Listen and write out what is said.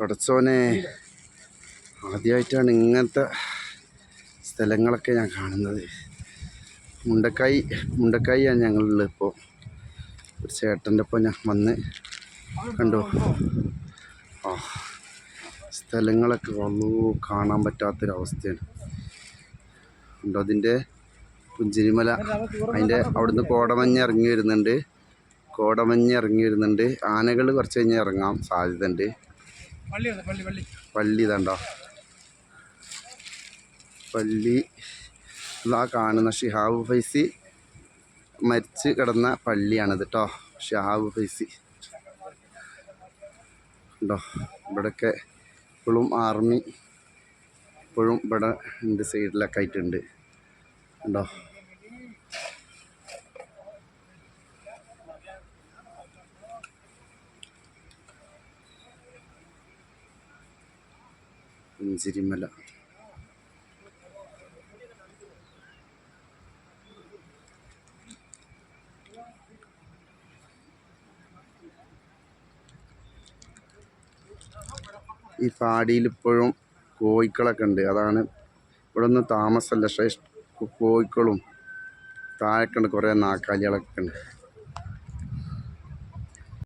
പടച്ചോനെ ആദ്യമായിട്ടാണ് ഇങ്ങനത്തെ സ്ഥലങ്ങളൊക്കെ ഞാൻ കാണുന്നത്. മുണ്ടക്കായി മുണ്ടക്കായിയാണ് ഞങ്ങളുള്ളത് ഇപ്പോൾ. ഒരു ചേട്ടന്റെ ഒപ്പം ഞാൻ വന്ന് കണ്ടു. ആ സ്ഥലങ്ങളൊക്കെ വന്നു. കാണാൻ പറ്റാത്തൊരവസ്ഥയാണ്. ഉണ്ടോ അതിന്റെ പുഞ്ചിരിമല? അതിന്റെ അവിടുന്ന് കോടമഞ്ഞ് ഇറങ്ങി വരുന്നുണ്ട്. കോടമഞ്ഞ് ഇറങ്ങി വരുന്നുണ്ട് ആനകൾ കുറച്ച് കഴിഞ്ഞ് ഇറങ്ങാൻ സാധ്യതയുണ്ട്. ഉണ്ട് പള്ളി ഇതണ്ടോ? പള്ളി ഇതാ കാണുന്ന ഷിഹാബ് ഫൈസി മരിച്ച് കിടന്ന പള്ളിയാണിത് കേട്ടോ ഷിഹാബ് ഫൈസി. ഉണ്ടോ ഇവിടെയൊക്കെ ഇപ്പോഴും ആർമി ഇപ്പോഴും ഇവിടെ ഉണ്ട് സൈഡിലൊക്കെ ആയിട്ടുണ്ട്. ഉണ്ടോ പുഞ്ചിരിമല ഈ പാടിയിൽ ഇപ്പോഴും കോഴിക്കളൊക്കെ ഉണ്ട്. അതാണ് ഇവിടെ ഒന്നും താമസമല്ല കോഴിക്കളും താഴെക്കുണ്ട് കുറേ നാക്കാലികളൊക്കെ ഉണ്ട്.